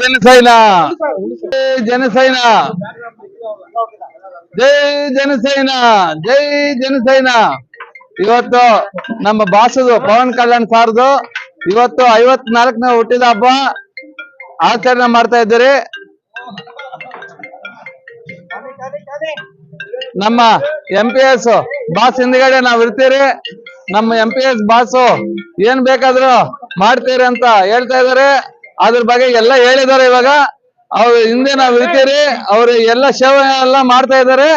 ಜನಸೈನ. ಜೈ ಜನಸೈನ. ಜೈ ಜನಸೈನ ಜೈ ಜನಸೈನ. ಇವತ್ತು ನಮ್ಮ ಭಾಷದು ಪವನ್ ಕಲ್ಯಾಣ್ ಸಾರ್ದು ಇವತ್ತು ಐವತ್ನಾಲ್ಕನೇ ಹುಟ್ಟಿದ ಹಬ್ಬ. ಆಚರಣೆ ಮಾಡ್ತಾ ಇದ್ದೀರಿ. ನಮ್ಮ ಎಂ ಪಿ ಎಸ್ ಬಾಸ್ ಹಿಂದ್ಗಡೆ ನಾವ್ ಇರ್ತೀರಿ. ನಮ್ಮ ಎಂ ಪಿ ಎಸ್ ಬಾಸು ಏನ್ ಬೇಕಾದ್ರು ಮಾಡ್ತೀರಿ ಅಂತ ಹೇಳ್ತಾ ಇದಾರೆ ಅದ್ರ ಬಗ್ಗೆ ಎಲ್ಲ ಹೇಳಿದಾರೆ ಇವಾಗ. ಅವ್ರ ಹಿಂದೆ ನಾವ್ ಇರ್ತೀರಿ, ಅವ್ರ ಎಲ್ಲ ಸೇವೆ ಎಲ್ಲ ಮಾಡ್ತಾ ಇದಾರೆ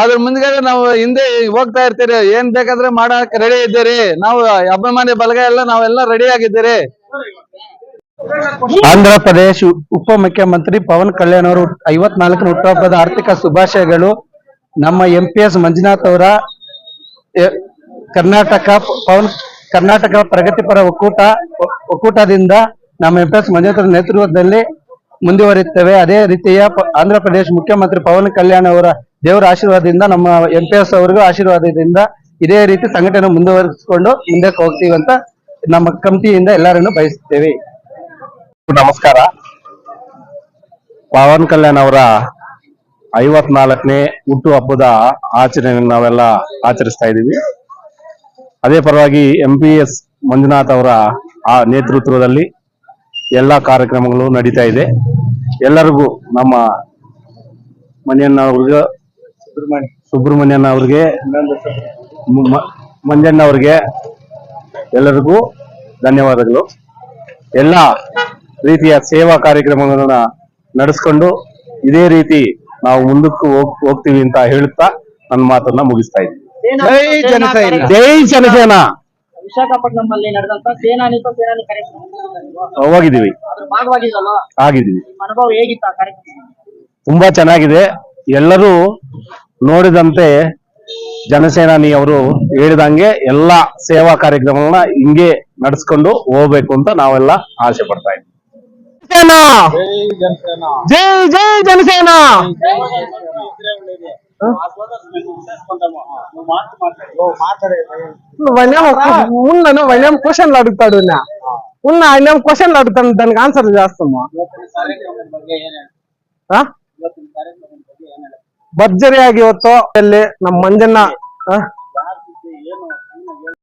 ಅದ್ರ ಮುಂದ್ಗಡೆ ನಾವು ಹಿಂದೆ ಹೋಗ್ತಾ ಇರ್ತೀರಿ, ಏನ್ ಬೇಕಾದ್ರೆ ಮಾಡಕ್ ರೆಡಿ ಇದ್ದೀರಿ. ನಾವು ಅಭಿಮಾನಿ ಬಲಗ ಎಲ್ಲ ನಾವೆಲ್ಲ ರೆಡಿ ಆಗಿದ್ದೀರಿ. ಆಂಧ್ರ ಪ್ರದೇಶ ಉಪ ಮುಖ್ಯಮಂತ್ರಿ ಪವನ್ ಕಲ್ಯಾಣ್ ಅವರು ಐವತ್ನಾಲ್ಕನ ಹುಟ್ಟುಹಬ್ಬದ ಆರ್ಥಿಕ ಶುಭಾಶಯಗಳು. ನಮ್ಮ ಎಂ ಪಿ ಎಸ್ ಮಂಜುನಾಥ್ ಅವರ ಕರ್ನಾಟಕ, ಪವನ್ ಕರ್ನಾಟಕ ಪ್ರಗತಿಪರ ಒಕ್ಕೂಟ, ಒಕ್ಕೂಟದಿಂದ ನಮ್ಮ ಎಂ ಎಸ್ ಮಂಜುನಾಥ್ ನೇತೃತ್ವದಲ್ಲಿ ಮುಂದುವರಿಯುತ್ತೇವೆ. ಅದೇ ರೀತಿಯ ಆಂಧ್ರ ಪ್ರದೇಶ ಮುಖ್ಯಮಂತ್ರಿ ಪವನ್ ಕಲ್ಯಾಣ್ ಅವರ ದೇವರ ಆಶೀರ್ವಾದದಿಂದ ನಮ್ಮ ಎಂ ಪಿ ಎಸ್ ಅವರಿಗೂ ಆಶೀರ್ವಾದದಿಂದ ಇದೇ ರೀತಿ ಸಂಘಟನೆ ಮುಂದುವರಿಸಿಕೊಂಡು ಮುಂದಕ್ಕೆ ಹೋಗ್ತೀವಿ ಅಂತ ನಮ್ಮ ಕಮಿಟಿಯಿಂದ ಎಲ್ಲರನ್ನು ಬಯಸುತ್ತೇವೆ. ನಮಸ್ಕಾರ. ಪವನ್ ಕಲ್ಯಾಣ್ ಅವರ ಐವತ್ನಾಲ್ಕನೇ ಹುಟ್ಟು ಹಬ್ಬದ ಆಚರಣೆ ನಾವೆಲ್ಲ ಆಚರಿಸ್ತಾ ಇದ್ದೀವಿ. ಅದೇ ಪರವಾಗಿ ಎಂ ಪಿ ಎಸ್ ಮಂಜುನಾಥ್ ಅವರ ಆ ನೇತೃತ್ವದಲ್ಲಿ ಎಲ್ಲ ಕಾರ್ಯಕ್ರಮಗಳು ನಡೀತಾ ಇದೆ. ಎಲ್ಲರಿಗೂ ನಮ್ಮ ಮಂಜಣ್ಣ ಅವ್ರಿಗೆ ಸುಬ್ರಹ್ಮಣ್ಯನ್ ಅವ್ರಿಗೆ ಮಂಜಣ್ಣ ಅವ್ರಿಗೆ ಎಲ್ಲರಿಗೂ ಧನ್ಯವಾದಗಳು. ಎಲ್ಲ ರೀತಿಯ ಸೇವಾ ಕಾರ್ಯಕ್ರಮಗಳನ್ನ ನಡೆಸ್ಕೊಂಡು ಇದೇ ರೀತಿ ನಾವು ಮುಂದಕ್ಕೂ ಹೋಗ್ ಹೋಗ್ತೀವಿ ಅಂತ ಹೇಳುತ್ತಾ ನನ್ನ ಮಾತನ್ನ ಮುಗಿಸ್ತಾ ಇದ್ದೀನಿ. ಜೈ ಜನಸೈನ. ಜನಸೇನಾ ನಡೆದಂತ ಸೇನಾನಿ to ಸೇನಾನಿ ಕಾರ್ಯಕ್ರಮ. ಹೋಗಿದ್ದೀವಿ. ಅದ್ರ ಭಾಗವಾಗಿದ್ದಲ್ಲ ಆಗಿದ್ದೀವಿ. ನಿಮ್ಮ ಅನುಭವ ಹೇಗಿತ್ತು ಆ ಕಾರ್ಯಕ್ರಮ? ತುಂಬಾ ಚೆನ್ನಾಗಿದೆ. ಎಲ್ಲರೂ ನೋಡಿದಂತೆ ಜನಸೇನಾನಿ ಅವರು ಹೇಳಿದಂಗೆ ಎಲ್ಲಾ ಸೇವಾ ಕಾರ್ಯಕ್ರಮಗಳನ್ನ ಹಿಂಗೆ ನಡೆಸ್ಕೊಂಡು ಹೋಗ್ಬೇಕು ಅಂತ ನಾವೆಲ್ಲ ಆಸೆ ಪಡ್ತಾ ಇದ್ದೀವಿ. ಜೈ ಜೈ ಜನಸೇನಾ! ఉన్న వైనం క్వశ్చన్లు అడుగుతాడు నా ఉన్న ఆయన క్వశ్చన్లు అడుగుతాను దానికి ఆన్సర్ చేస్తాము ఆ? ಭರ್ಜರಿಯಾಗಿ ಇವತ್ತು ಅಲ್ಲಿ ನಮ್ಮ ಮಂಜಣ್ಣ ಆ,